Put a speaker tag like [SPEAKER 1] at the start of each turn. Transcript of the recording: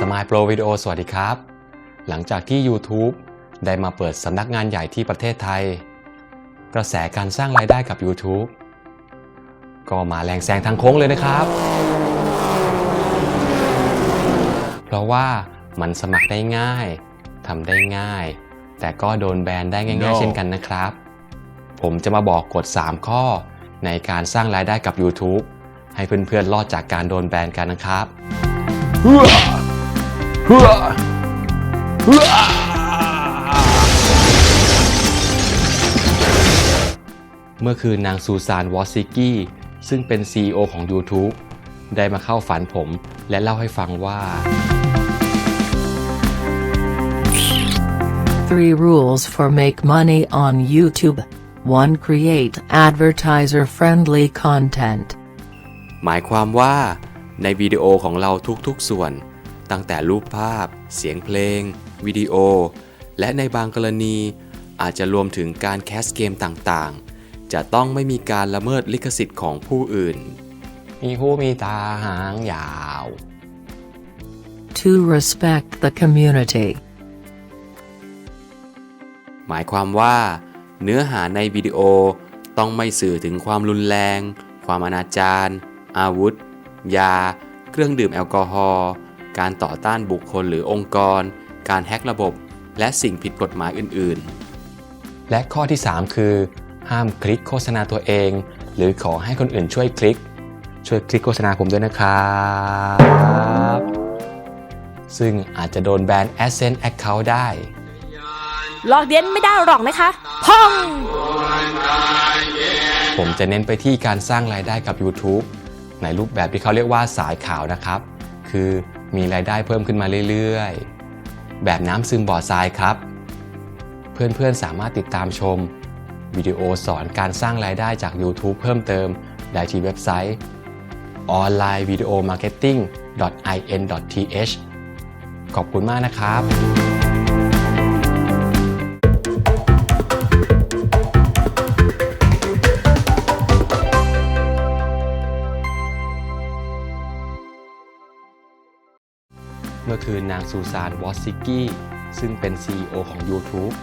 [SPEAKER 1] สมายโปรวิดีโอสวัสดีครับ หลังจากที่ YouTube ได้มาเปิดสำนักงานใหญ่ที่ประเทศไทย กระแสการสร้างรายได้กับ YouTube ก็มาแรงแซงทางโค้งเลยนะครับ เพราะว่ามันสมัครได้ง่ายทำได้ง่าย แต่ก็โดนแบนได้ง่าย
[SPEAKER 2] No
[SPEAKER 1] ๆเช่นกันนะครับ ผมจะมาบอกกฎ 3 ข้อ ในการสร้างรายได้กับ YouTube ให้เพื่อนๆรอดจากการโดนแบนกันนะครับ เมื่อคืนนางซูซานวอสซิกี้ซึ่งเป็น CEO ของ YouTube ได้มาเข้าฝันผมและเล่าให้ฟังว่า
[SPEAKER 3] Three rules for make money on YouTube. 1. Create advertiser friendly content.
[SPEAKER 1] หมายความว่าในวิดีโอของเราทุกๆส่วน ตั้งแต่รูปภาพ เสียงเพลง วิดีโอ และในบางกรณีอาจจะรวมถึงการแคสเกมต่างๆ จะต้องไม่มีการละเมิดลิขสิทธิ์ของผู้อื่น มีหูมีตาหางยาว
[SPEAKER 3] 2. Respect the community.
[SPEAKER 1] หมายความว่า เนื้อหาในวิดีโอต้องไม่สื่อถึงความรุนแรง ความอนาจารอาวุธ ยา เครื่องดื่มแอลกอฮอล์ การต่อต้านบุคคลหรือองค์กร การแฮ็กระบบ และสิ่งผิดกฎหมายอื่น ๆ และข้อที่ 3 คือ ห้ามคลิกโฆษณาตัวเอง หรือขอให้คนอื่นช่วยคลิก ช่วยคลิกโฆษณาผมด้วยนะครับซึ่งอาจจะโดนแบน AdSense Account ได้
[SPEAKER 4] หลอกเดียนไม่ได้หรอกนะคะพ่อง
[SPEAKER 1] ผมจะเน้นไปที่การสร้างรายได้กับ YouTube ในรูปแบบที่เขาเรียกว่าสายข่าวนะครับ คือ มีรายได้เพิ่มขึ้นมาเรื่อยๆ แบบน้ำซึมบ่อทรายครับ เพื่อนๆสามารถติดตามชม วิดีโอสอนการสร้างรายได้จาก YouTube เพิ่มเติม ได้ที่เว็บไซต์ online video marketing in th ขอบคุณมากนะครับ เมื่อคืนนางซูซานวอสซิกี้ซึ่งเป็น CEO ของ YouTube